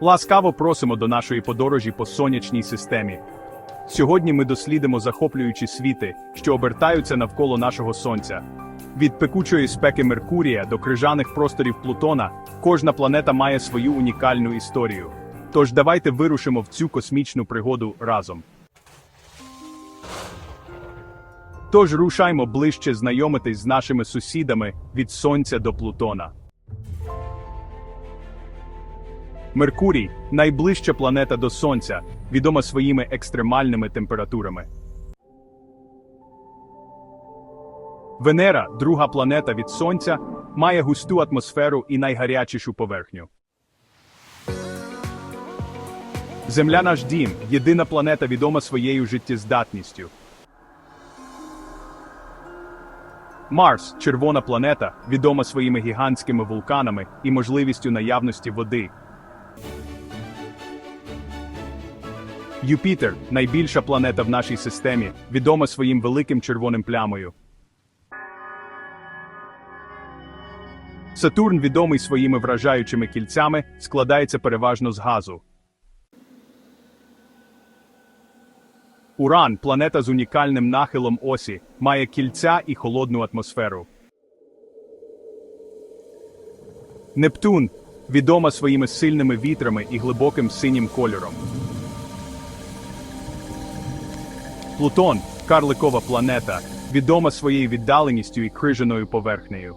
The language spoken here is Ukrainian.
Ласкаво просимо до нашої подорожі по сонячній системі. Сьогодні ми дослідимо захоплюючі світи, що обертаються навколо нашого сонця. Від пекучої спеки Меркурія до крижаних просторів Плутона кожна планета має свою унікальну історію. Тож давайте вирушимо в цю космічну пригоду разом. Тож рушаймо ближче знайомитись з нашими сусідами від Сонця до Плутона. Меркурій найближча планета до Сонця, відома своїми екстремальними температурами. Венера, друга планета від Сонця, має густу атмосферу і найгарячішу поверхню. Земля наш дім, єдина планета відома своєю життєздатністю. Марс, червона планета, відома своїми гігантськими вулканами і можливістю наявності води. Юпітер найбільша планета в нашій системі, відома своїм великим червоним плямою. Сатурн, відомий своїми вражаючими кільцями, складається переважно з газу. Уран, планета з унікальним нахилом осі, має кільця і холодну атмосферу. Нептун відома своїми сильними вітрами і глибоким синім кольором. Плутон карликова планета, відома своєю віддаленістю і крижаною поверхнею.